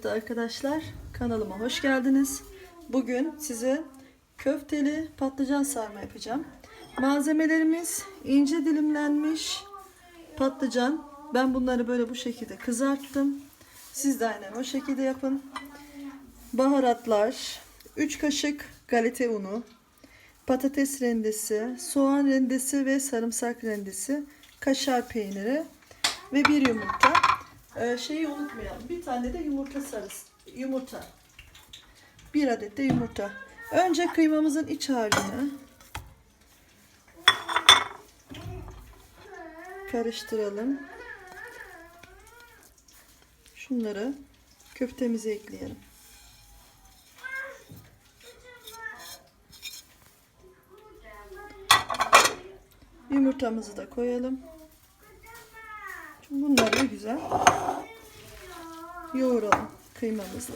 Evet arkadaşlar kanalıma hoş geldiniz. Bugün size köfteli patlıcan sarma yapacağım. Malzemelerimiz ince dilimlenmiş patlıcan. Ben bunları böyle bu şekilde kızarttım. Siz de aynen o şekilde yapın. Baharatlar, 3 kaşık galeta unu, patates rendesi, soğan rendesi ve sarımsak rendesi, kaşar peyniri ve bir yumurta. Ee, şeyi unutmayalım. Bir tane de yumurta sarısı. Yumurta. Bir adet de yumurta. Önce kıymamızın iç harcını karıştıralım. Şunları köftemize ekleyelim. Yumurtamızı da koyalım. Bunları güzel yoğuralım kıymamızla.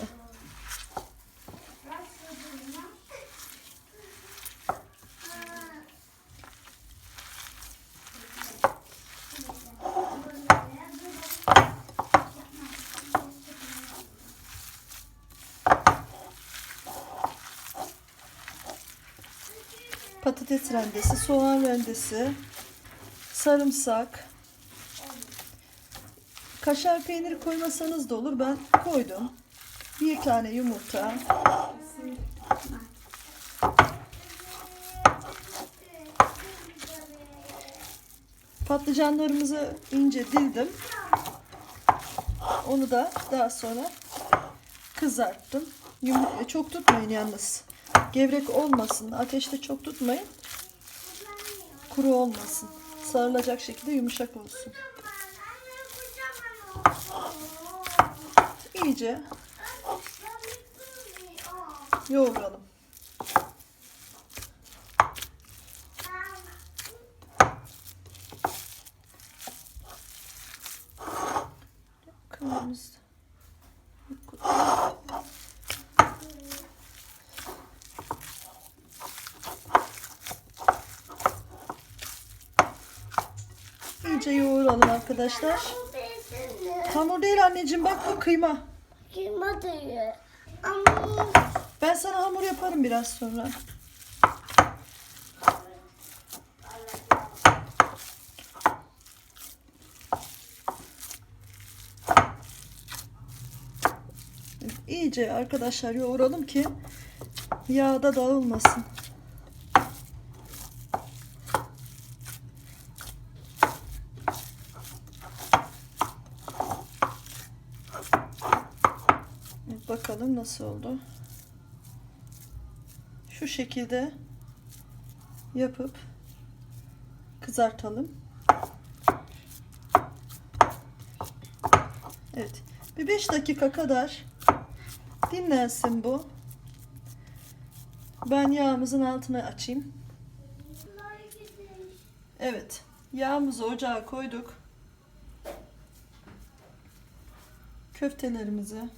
Patates rendesi, soğan rendesi, sarımsak, Kaşar peyniri koymasanız da olur. Ben koydum. Bir tane yumurta. Patlıcanlarımızı ince dildim. Onu da daha sonra kızarttım. Yum- çok tutmayın yalnız. Gevrek olmasın. Ateşte çok tutmayın. Kuru olmasın. Sarılacak şekilde yumuşak olsun. İyice yoğuralım. Kıvamız. İyice yoğuralım arkadaşlar. Hamur değil anneciğim bak bu kıyma. Kıyma. Ama Ben sana hamur yaparım biraz sonra. İyice arkadaşlar yoğuralım ki yağda dağılmasın. Evet, Bakalım nasıl oldu. Şu şekilde yapıp kızartalım. Evet. Bir 5 dakika kadar dinlensin bu. Ben yağımızın altına açayım. Evet. Yağımızı ocağa koyduk. Köftelerimizi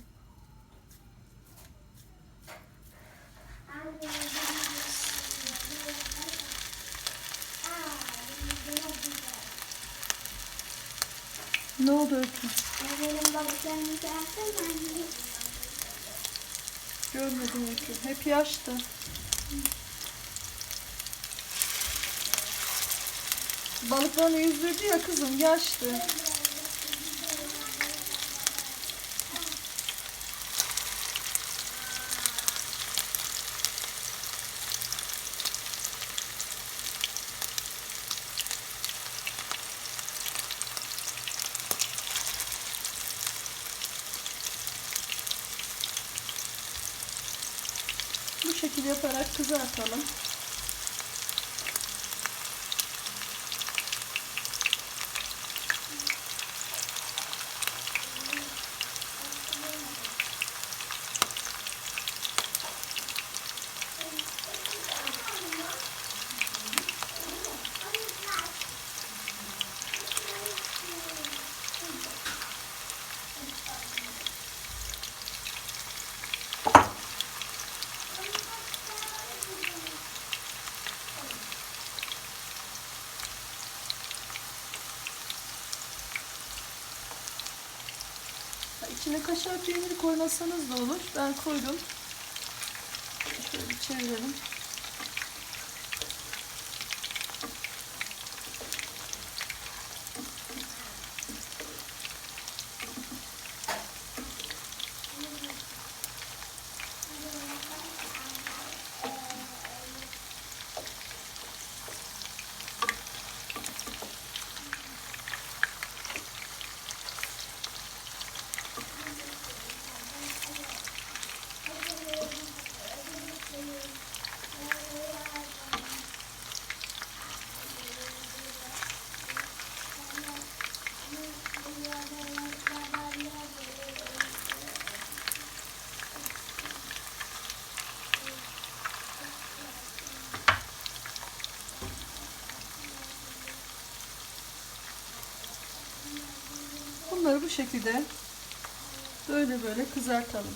Ne oldu Öykü? benim balıklarımı görsene. Görmedim Öykü. Hep yaştı. Balıklarını yüzdürdü ya kızım yaştı. Bu şekilde yaparak kızartalım. İçine kaşar peyniri koymasanız da olur. Ben koydum. Şöyle çevirelim. Bunları bu şekilde böyle böyle kızartalım.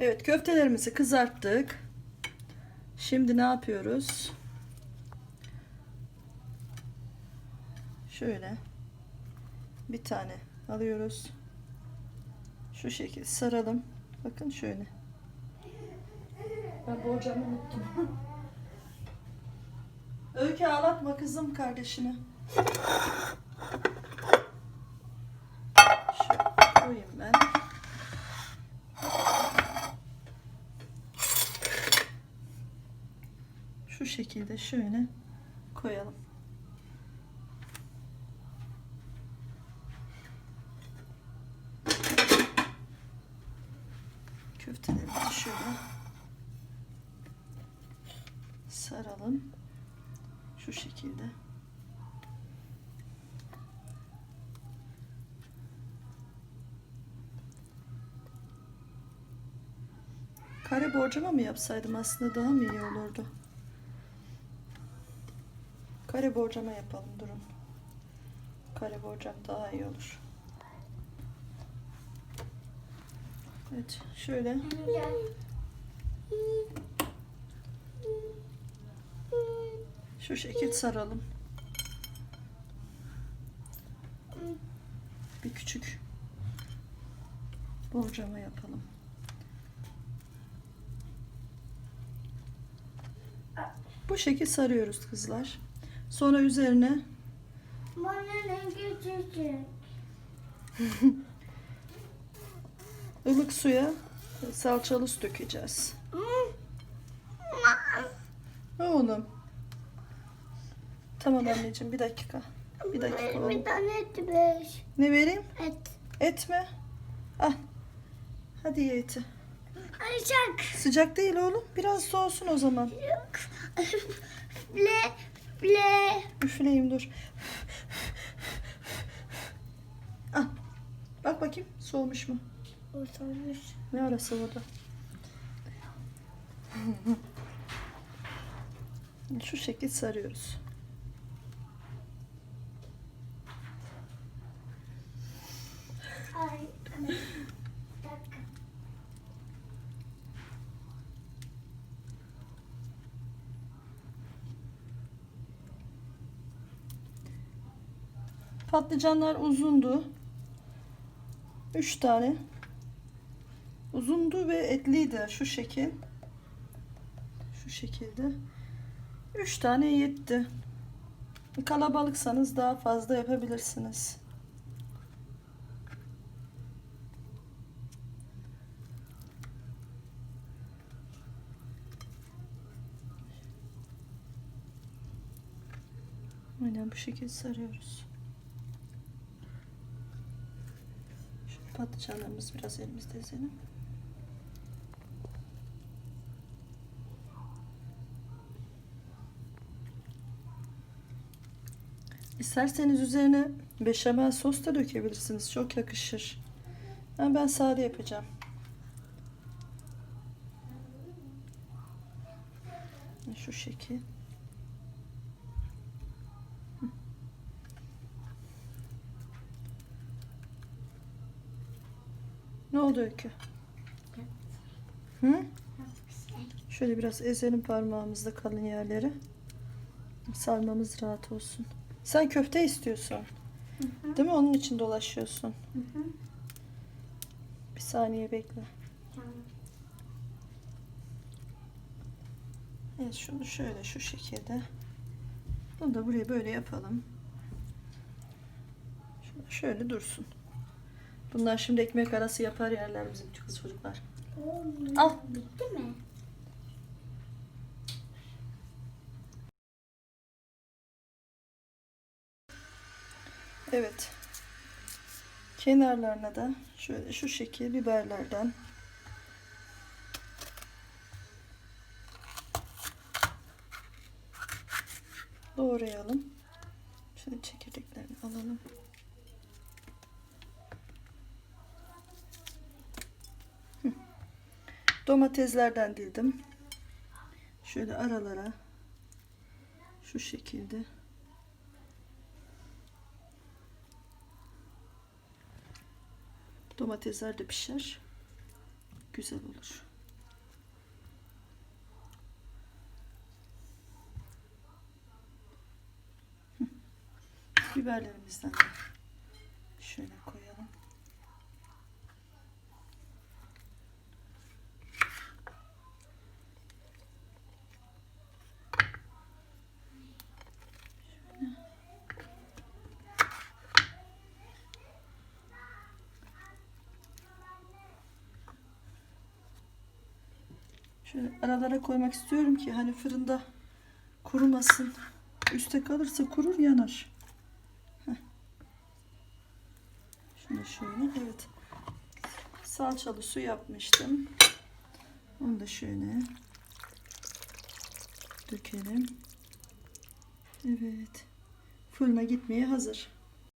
Evet köftelerimizi kızarttık. Şimdi ne yapıyoruz? Şöyle bir tane alıyoruz. Şu şekilde saralım. Bakın şöyle. Ben borcamı unuttum. Öykü ağlatma kızım kardeşini. Şöyle koyayım ben. Şekilde şöyle koyalım. Köftelerimizi şöyle saralım. Şu şekilde. Kare borcama mı yapsaydım aslında daha mı iyi olurdu? Kare borcama yapalım durun. Kare borcam daha iyi olur. Evet şöyle şu şekil saralım. Bir küçük borcama yapalım. Bu şekil sarıyoruz kızlar. Sonra üzerine Bana ne küçücük. ılık suya salçalı su dökeceğiz. Oğlum. Tamam anneciğim bir dakika. Bir dakika oğlum. Bir tane et beş. Ne vereyim? Et. Et mi? Al. Hadi ye eti. Ayşak. Sıcak değil oğlum. Biraz soğusun o zaman. Yok. Ble. Ble. Üfleyeyim dur. Al. Bak bakayım soğumuş mu? Utanmış. Ne ara soğudu? Şu şekil sarıyoruz. Patlıcanlar uzundu. Üç tane. Uzundu ve etliydi şu şekil. Şu şekilde. Üç tane yetti. Kalabalıksanız daha fazla yapabilirsiniz. Aynen bu şekilde sarıyoruz. patlıcanlarımız biraz elimizde zenim. İsterseniz üzerine beşamel sos da dökebilirsiniz. Çok yakışır. Yani ben sade yapacağım. Şu şekil. Oldu Öykü? Hı? Şöyle biraz ezelim parmağımızda kalın yerleri. Sarmamız rahat olsun. Sen köfte istiyorsun. Değil mi? Onun için dolaşıyorsun. Bir saniye bekle. Evet şunu şöyle şu şekilde. Bunu da buraya böyle yapalım. Şöyle dursun. Bunlar şimdi ekmek arası yapar yerler bizim kız çocuklar. Al. Bitti mi? Evet. Kenarlarına da şöyle şu şekil biberlerden doğrayalım. Şöyle çekirdeklerini alalım. Domateslerden dildim. Şöyle aralara şu şekilde Domatesler de pişer. Güzel olur. Biberlerimizden de şöyle koyalım. Şöyle aralara koymak istiyorum ki hani fırında kurumasın. Üste kalırsa kurur yanar. Heh. Şunu şöyle evet. Salçalı su yapmıştım. Onu da şöyle dökelim. Evet. Fırına gitmeye hazır.